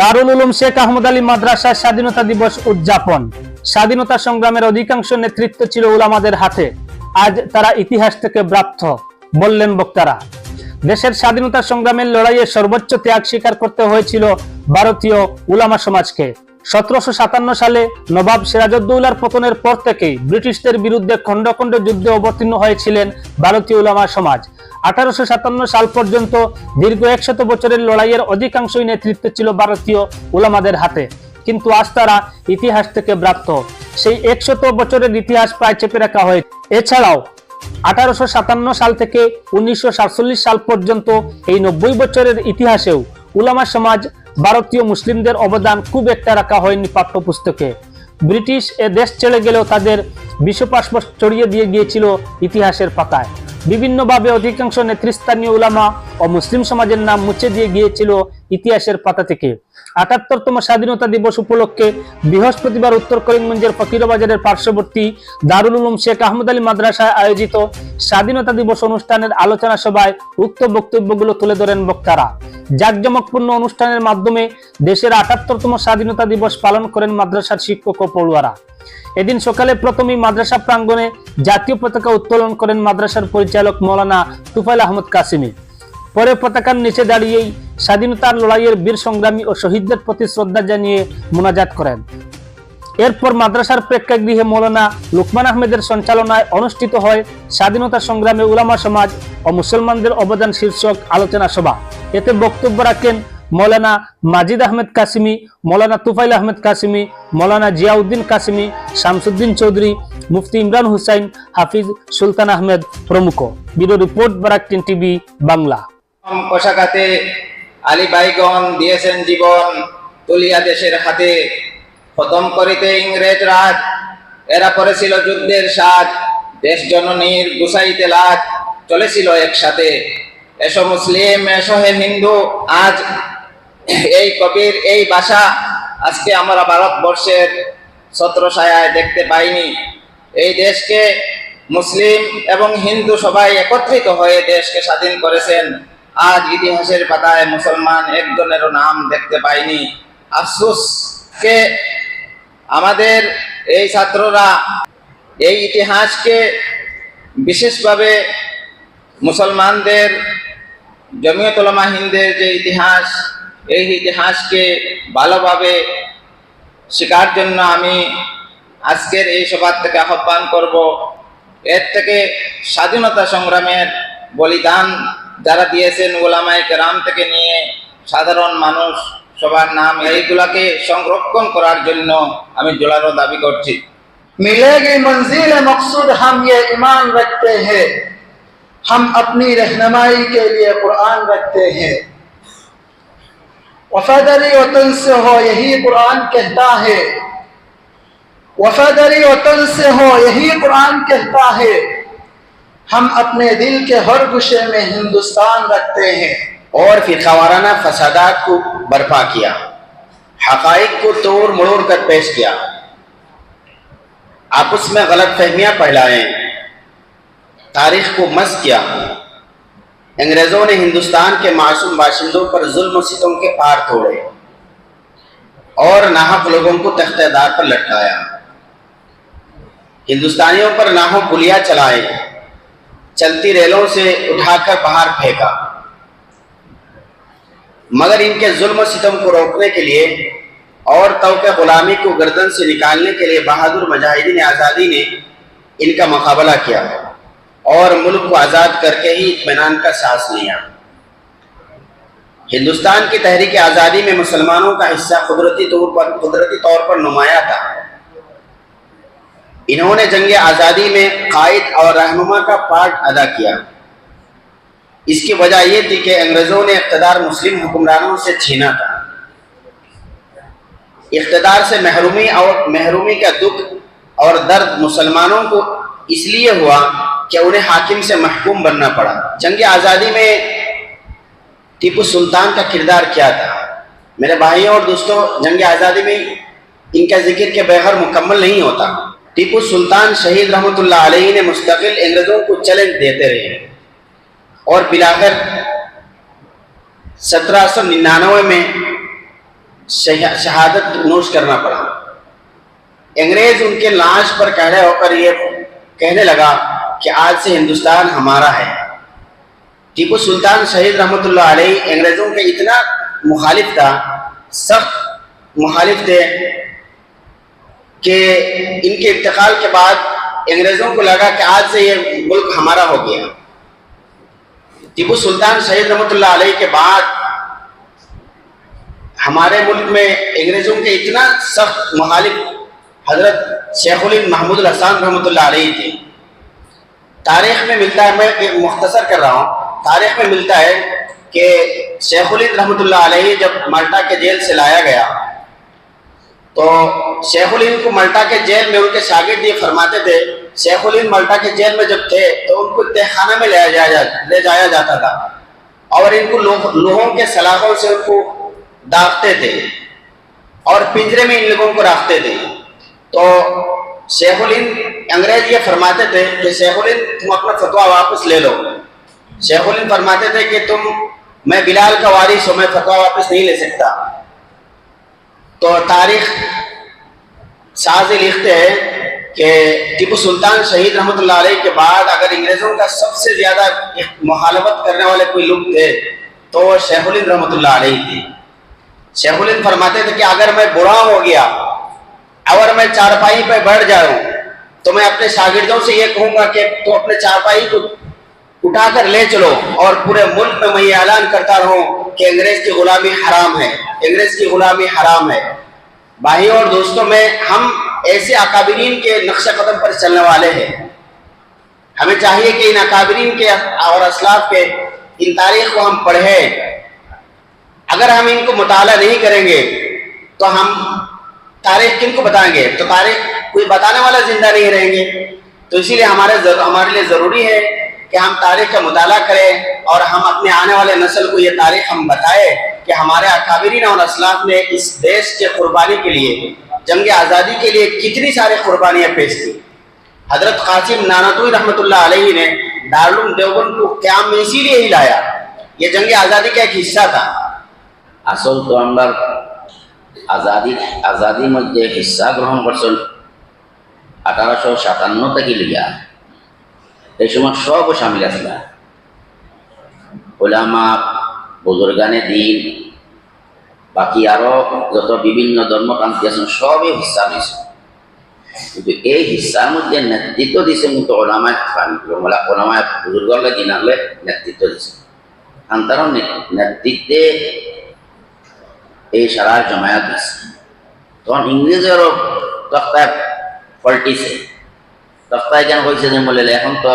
দারুল উলুম শেখ আহমদ আলী মাদ্রাসার স্বাধীনতা দিবস উদযাপন। স্বাধীনতা সংগ্রামের অধিকাংশ নেতৃত্ব ছিল উলামাদের হাতে। আজ তারা ইতিহাস থেকে ব্রাপ্ত বললেন বক্তারা। দেশের স্বাধীনতা সংগ্রামের লড়াইয়ে সর্বোচ্চ ত্যাগ স্বীকার করতে হয়েছিল ভারতীয় উলামা সমাজকে। সতেরোশো সাতান্ন সালে নবাব সিরাজউদ্দৌলার পতনের পর থেকেই ব্রিটিশদের বিরুদ্ধে খণ্ড খণ্ড যুদ্ধে অবতীর্ণ হয়েছিলেন ভারতীয় উলামা সমাজ। আঠারোশো সাতান্ন সাল পর্যন্ত দীর্ঘ একশত বছরের লড়াইয়ের অধিকাংশই নেতৃত্ব ছিল ভারতীয় উলামাদের হাতে। কিন্তু আজ তারা ইতিহাস থেকে ব্রাপ্ত সেই একশত বছরের ইতিহাস প্রায় চেপে রাখা হয়েছে। এছাড়াও, আঠারোশো সাতান্ন সাল থেকে উনিশশো সাতচল্লিশ সাল পর্যন্ত এই নব্বই বছরের ইতিহাসেও উলামা সমাজ ভারতীয় মুসলিমদের অবদান খুব একটা রাখা হয়নি পাঠ্যপুস্তকে। ব্রিটিশ এ দেশ ছেড়ে গেলেও তাদের বিশ্বপাশপ ছড়িয়ে দিয়ে গিয়েছিল ইতিহাসের পাতায়। বিভিন্নভাবে অধিকাংশ নেতৃস্থানীয় উলামা ও মুসলিম সমাজের নাম মুছে দিয়ে গিয়েছিল ইতিহাসের পাতা থেকে। আটাত্তরতম স্বাধীনতা দিবস উপলক্ষে বৃহস্পতিবার উত্তর করিমগঞ্জের ফকিরবাজারের পার্শ্ববর্তী দারুল উলুম শেখ আহমদ আলী মাদ্রাসায় আয়োজিত স্বাধীনতা দিবস অনুষ্ঠানের আলোচনা সভায় উক্ত বক্তব্যগুলো তুলে ধরেন বক্তারা। জাঁকজমকপূর্ণ অনুষ্ঠানের মাধ্যমে দেশের আটাত্তরতম স্বাধীনতা দিবস পালন করেন মাদ্রাসার শিক্ষক ও পড়ুয়ারা। এদিন সকালে প্রথমেই মাদ্রাসা প্রাঙ্গণে জাতীয় পতাকা উত্তোলন করেন মাদ্রাসার পরিচালক মৌলানা তুফাইল আহমদ কাসিমি। পরে পতাকার নিচে দাঁড়িয়েই স্বাধীনতার লড়াইয়ের বীর সংগ্রামী ও শহীদদের প্রতি শ্রদ্ধা জানিয়ে মোনাজাত করেন। এরপর মাদ্রাসার প্রেক্ষাগৃহে মৌলানা লুকমান আহমেদের সঞ্চালনায় অনুষ্ঠিত হয় স্বাধীনতা সংগ্রামে উলামা সমাজ ও মুসলমানদের অবদান শীর্ষক আলোচনা সভা। এতে বক্তব্য রাখেন মৌলানা মাজিদ আহমেদ কাসিমি, মৌলানা তুফাইল আহমেদ কাসিমি, মৌলানা জিয়াউদ্দিন কাসিমি, শামসুদ্দিন চৌধুরী, মুফতি ইমরান হুসাইন, হাফিজ সুলতান আহমেদ প্রমুখ। ব্যুরো রিপোর্ট বারাকটিন টিভি, বাংলা। পোশাকাতে আলী বাইগন দিয়েছেন জীবন তুলিয়া দেশের হাতে। খতম করিতে ইংরেজ রাজ, এরা করেছিল যুদ্ধের সাজ, দেশ জননীর গুসাইতে লাজ, চলেছিল একসাথে। এসো মুসলিম, এসো হে হিন্দু, আজ এই কবির এই ভাষা আজকে আমরা ভারতবর্ষের ছত্রছায়ায় দেখতে পাইনি। এই দেশকে মুসলিম এবং হিন্দু সবাই একত্রিত হয়ে দেশকে স্বাধীন করেছেন। আজ ইতিহাসের পাতায় মুসলমান একজনেরও নাম দেখতে পাইনি। আফসোস কে? আমাদের এই ছাত্ররা এই ইতিহাসকে বিশেষভাবে মুসলমানদের, জমিয়ত উলামা হিন্দের যে ইতিহাস, এই ইতিহাসকে ভালোভাবে শেখার জন্য আমি আজকের এই সভার থেকে আহ্বান করব। এর থেকে স্বাধীনতা সংগ্রামের বলিদান যারা দিয়েছেন ওলামায় কেরাম থেকে নিয়ে সাধারণ মানুষ সবার নাম এইগুলাকে সংরক্ষণ করার জন্য আমি জোরালো দাবি করছি ہم اپنے دل کے ہر گشے میں ہندوستان رکھتے ہیں۔ اور فرقہ وارانہ فسادات کو برپا کیا۔ حقائق کو توڑ مڑوڑ کر پیش کیا۔ آپس میں غلط فہمیاں پھیلائیں۔ تاریخ کو مس کیا۔ انگریزوں نے ہندوستان کے معصوم باشندوں پر ظلم و ستم کے پار توڑے۔ اور ناحق لوگوں کو تختہ دار پر لٹکایا۔ ہندوستانیوں پر ناحوں پلیا چلائے۔ چلتی ریلوں سے اٹھا کر باہر پھینکا۔ مگر ان کے ظلم و ستم کو روکنے کے لیے اور توقع غلامی کو گردن سے نکالنے کے لیے بہادر مجاہدین آزادی نے ان کا مقابلہ کیا اور ملک کو آزاد کر کے ہی اطمینان کا سانس لیا۔ ہندوستان کی تحریک آزادی میں مسلمانوں کا حصہ قدرتی طور پر قدرتی طور پر نمایاں تھا۔ انہوں نے جنگ آزادی میں قائد اور رہنما کا پارٹ ادا کیا۔ اس کی وجہ یہ تھی کہ انگریزوں نے اقتدار مسلم حکمرانوں سے چھینا تھا۔ اقتدار سے محرومی اور محرومی کا دکھ اور درد مسلمانوں کو اس لیے ہوا کہ انہیں حاکم سے محکوم بننا پڑا۔ جنگ آزادی میں ٹیپو سلطان کا کردار کیا تھا؟ میرے بھائیوں اور دوستوں، جنگ آزادی میں ان کا ذکر کے بغیر مکمل نہیں ہوتا۔ ٹیپو سلطان شہید رحمۃ اللہ علیہ نے مستقل انگریزوں کو چیلنج دیتے رہے اور بلاخر سترہ سو ننانوے میں شہادت نوش کرنا پڑا۔ انگریز ان کے لاش پر کھڑے ہو کر یہ کہنے لگا کہ آج سے ہندوستان ہمارا ہے۔ ٹیپو سلطان شہید رحمۃ اللہ علیہ انگریزوں کے اتنا مخالف تھا، سخت مخالف تھے کہ ان کے انتقال کے بعد انگریزوں کو لگا کہ آج سے یہ ملک ہمارا ہو گیا۔ ٹیپو سلطان سید رحمۃ اللہ علیہ کے بعد ہمارے ملک میں انگریزوں کے اتنا سخت مخالف حضرت شیخ الین محمود الحسن رحمۃ اللہ علیہ تھے۔ تاریخ میں ملتا ہے، میں مختصر کر رہا ہوں۔ تاریخ میں ملتا ہے کہ شیخ الین رحمۃ اللہ علیہ جب مالٹا کے جیل سے لایا گیا تو شیخ الین کو ملٹا کے جیل میں ان کے شاگرد یہ فرماتے تھے، شیخ الین ملٹا کے جیل میں جب تھے تو ان کو تہخانہ میں لے جایا لے جایا جاتا تھا۔ اور ان کو لوہوں کے سلاخوں سے ان کو داغتے تھے اور پنجرے میں ان لوگوں کو رکھتے تھے۔ تو شیخ الین انگریز یہ فرماتے تھے کہ شیخ الین تم اپنا فتویٰ واپس لے لو۔ شیخ الین فرماتے تھے کہ تم میں بلال کا وارث ہوں، میں فتوا واپس نہیں لے سکتا۔ تو تاریخ ساز لکھتے ہیں کہ ٹیپو سلطان شہید رحمۃ اللہ علیہ کے بعد اگر انگریزوں کا سب سے زیادہ محالبت کرنے والے کوئی لوگ تھے تو وہ شیخ الند رحمۃ اللہ علیہ تھے۔ شیخ الند فرماتے تھے کہ اگر میں برا ہو گیا، اگر میں چارپائی پہ بیٹھ جاؤں، تو میں اپنے شاگردوں سے یہ کہوں گا کہ تو اپنے چارپائی کو اٹھا کر لے چلو اور پورے ملک میں میں یہ اعلان کرتا رہوں کہ انگریز کی غلامی حرام ہے، انگریز کی غلامی حرام ہے۔ بھائی اور دوستوں میں ہم ایسے اکابرین کے نقش قدم پر چلنے والے ہیں۔ ہمیں چاہیے کہ ان اکابرین کے اور اسلاف کے ان تاریخ کو ہم پڑھیں۔ اگر ہم ان کو مطالعہ نہیں کریں گے، تو ہم تاریخ کن کو بتائیں گے؟ تو تاریخ کوئی بتانے والا زندہ نہیں رہیں گے۔ تو اسی لیے ہمارے ہمارے لیے ضروری ہے کہ ہم تاریخ کا مطالعہ کریں اور ہم اپنے آنے والے نسل کو یہ تاریخ ہم بتائیں کہ ہمارے اکابرین اور اسلاف نے اس دیش کے قربانی کے لیے، جنگ آزادی کے لیے کتنی ساری قربانیاں پیش کی۔ حضرت قاسم نانتوی رحمۃ اللہ علیہ نے دارالعلوم دیوبند کو قیام میں اسی لیے ہی لایا۔ یہ جنگ آزادی کا ایک حصہ تھا۔ اصل تو اندر آزادی آزادی ایک حصہ گرہن کرسل اٹھارہ سو ستانوے تک ہی لیا۔ এই সময় সব সামিল আসলা ওলামা, বুজুর্গানে দিন, বাকি আরও যত বিভিন্ন ধর্মকান্তি আছেন সবই হিস্সা দিয়েছে কিন্তু এই হিস্সার মধ্যে নেতৃত্ব দিছে কিন্তু ওলামায় ওলামায় বুজুর্গলে দিনালে নেতৃত্ব দিছে। আন্তারও নেতৃত্বে এই সারা জমায়েত দিছে তখন ইংরেজেরও তক্তায় পল্টিছে তক্তায় কেন কইছে যে বলে এখন তো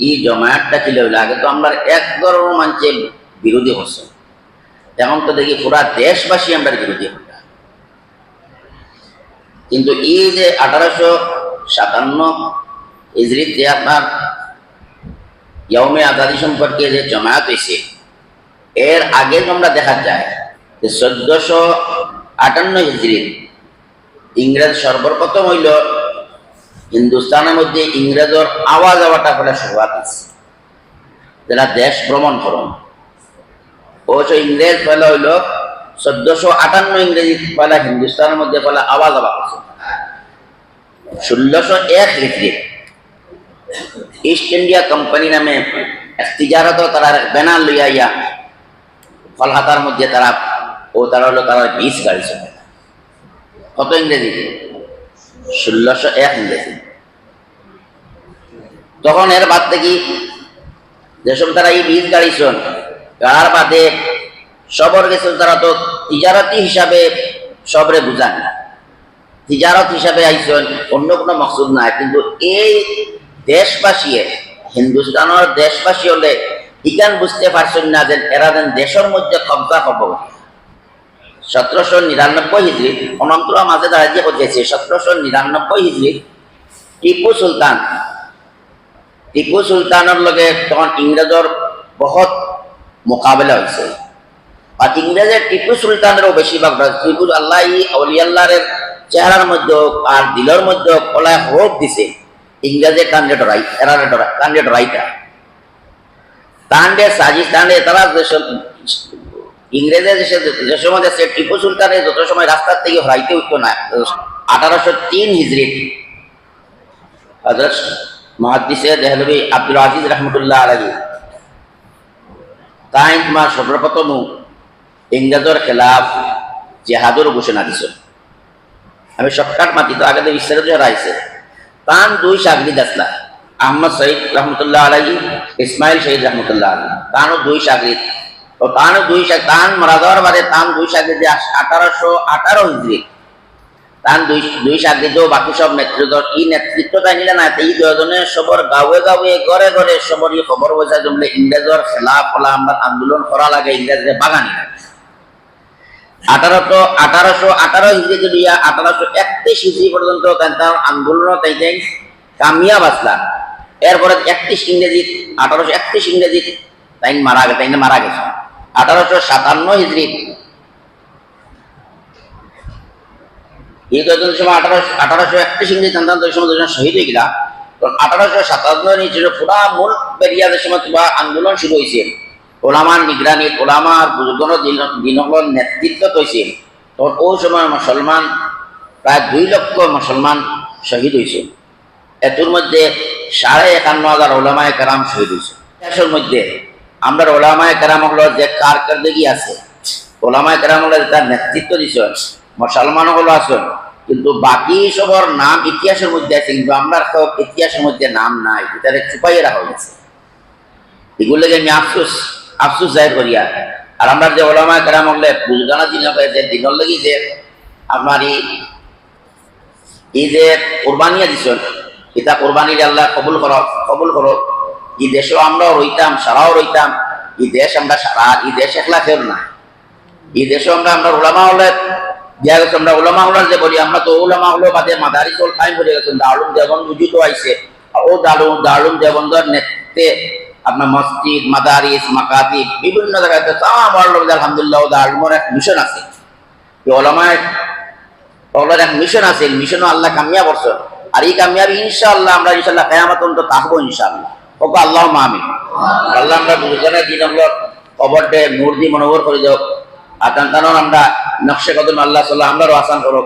ই জমায়েতটা লইল? আগে তো আমরা এক ধর্ম মানছে বিরোধী হচ্ছে এখন তো দেখি পুরা দেশবাসী আমরা বিরোধী হল কিন্তু এই যে আঠারোশো সাতান্ন ইজরিত যে আপনার ইয়মে আজাদি সম্পর্কে যে জমায়েত হয়েছে, এর আগে আমরা দেখা যায় যে চোদ্দশো আটান্ন হিজড়িত ইংরেজ সর্বপ্রথম হইল হিন্দুস্তানের মধ্যে ইংরেজর আওয়াজ আওয়াটা ফলে শুরুয়াত আছে। যারা দেশ ভ্রমণ করুন। অবশ্য ইংরেজ পয়লা হইল, চোদ্দশো আটান্ন ইংরেজি পয়লা হিন্দুস্তানের মধ্যে আওয়াজ আওয়া করছে ষোলোশো এক হিজড়িত ইস্ট ইন্ডিয়া কোম্পানি নামে তিজারত তারা ব্যানার লইয়া ইয়া কলকাতার মধ্যে তারা ও তারা হলো তারা বীজ গাড়ি চলে। কত ইংরেজি? ষোলোশো এক ইংরেজি তখন এর বাদ থেকে যেসব তারা এই বীজ গাড়ি শোন গাড়ার বাদে সবর গেছিল তারা তো তিজারতি হিসাবে সবরে বুঝান না। তিজারত হিসাবে আইসন অন্য কোনো মকসুদ নাই, কিন্তু এই দেশবাসী, হিন্দুস্তানের দেশবাসী হলে ইকান বুঝতে পারছেন না যে এরা দেশের মধ্যে কবজা হব। সতেরোশো নিরানব্বই হিজড়ি অনন্তর মাঝে দাঁড়িয়ে বলতেছে সতেরোশো নিরানব্বই হিজড়ি টিপু সুলতান। টিপু সুলতানের লগে তখন ইংরেজর বহুত মোকাবেলা হয়েছে আর ইংরেজের টিপু সুলতানেরও বেশিরভাগ টিপু আল্লাহ অলিয়াল্লাহের চেহারার মধ্যে আর দিলের মধ্যে হোক দিছে। ইংরেজে কান্দে ডরাই এরা ডরাই কান্দে ডরাইটা তান্ডে সাজিশ তান্ডে তারা ইংরেজের যে সময় দেশে টিপু সুলতানের যত সময় রাস্তার থেকে হরাইতে উঠতো না, আঠারোশো তিন হিজড়ি হজরত মহাদিসে দেহলবি আব্দুল আজিজ রহমতুল্লাহ আলহী তাই তোমার সর্বপ্রথম ইংরেজের খেলাফ জেহাদর ঘোষণা দিছ। আমি শর্টকাট মাতি, তো আগে বিস্তারিত হারাইছে। তান দুই সাগরিদ আসলা, আহমদ সঈদ রহমতুল্লাহ আলহী ইসমাইল শহীদ রহমতুল্লাহ আলহী তানও দুই সাগরিদ। তো তানও দুই সাগ তান মারা যাওয়ার বাদে তান দুই সাগরিদ আঠারোশো আঠারো হিজড়ি। তান দুই দুই সাগরিদ বাকি সব নেতৃত্ব ই নেতৃত্ব কাহিনীলা না এই দুজনে সবর গাঁৱে গাঁৱে ঘরে ঘরে সবর, ই খবর বসা জমলে ইংরেজর খেলাফ হলা আমরা আন্দোলন করা লাগে ইংরেজরে বাগানি লাগে। আঠারোশো আঠারোশো আঠারো হিজড়ি দিয়া আঠারোশো একত্রিশ হিজড়ি পর্যন্ত তার আন্দোলন তাই তাই কামিয়াব আসলা এরপরে একত্রিশ ইংরেজি আঠারোশো একত্রিশ ইংরেজি তাই মারা গেছে তাই মারা গেছে। আঠারোশো সাতান্ন হিজড়ি আন্দোলন মুসলমান, প্রায় দুই লক্ষ মুসলমান শহীদ হয়েছে এতুর মধ্যে সাড়ে একান্ন হাজার ওলামায় কারাম শহীদ হয়েছে মধ্যে আমরা ওলামায় কারাম হলো যে কার কারদেগি আছে, ওলামায় কারাম হলো তার নেতৃত্ব দিছে মুসলমান হলো আসন কিন্তু বাকি সবর নাম ইতিহাসের মধ্যে আছে, কিন্তু আমরা সব ইতিহাসের মধ্যে নাম নাই, এটারে চুপাইয়ে রাখা হয়েছে। এগুলোকে আমি আফসোস আফসোস জাহির করিয়া আর। আমরা যে ওলামা কেরাম হলে বুলগানা দিন যে দিনের লাগি যে এই এই যে কোরবানিয়া দিছেন এটা কোরবানির আল্লাহ কবুল করো কবুল করো। এই দেশেও আমরাও রইতাম, সারাও রইতাম। এই দেশ আমরা সারা এই দেশ একলা খেল না এই দেশেও আমরা আমরা ওলামা হলে দিয়া গেছে আমরা ওলামা হলার যে বলি, আমরা তো ওলামা হলো বাদে মাদারি চল খাই বলে গেছেন দারুম দেবন উজুত আইছে ও দারুম দারুম দেবন্দর নেতৃত্বে আপনার মসজিদ, মাদারিস মাকাতি বিভিন্ন জায়গাতে আলহামদুলিল্লাহ দারুমর এক মিশন আছে। এই ওলামায় ওগুলোর এক মিশন আছে মিশনও আল্লাহ কামিয়া বর্ষণ আর এই কামিয়াবি ইনশাআল্লাহ, আমরা ইনশাআল্লাহ কেয়ামত থাকব ইনশাআল্লাহ। ওকে আল্লাহ মামি আল্লাহ আমরা দিন আমরা কবরটে নূর দি মনোবর করে যাও। আতান তান আমরা নকশে কদম আল্লাহ সাল্লাহ আমরাও আসান করো।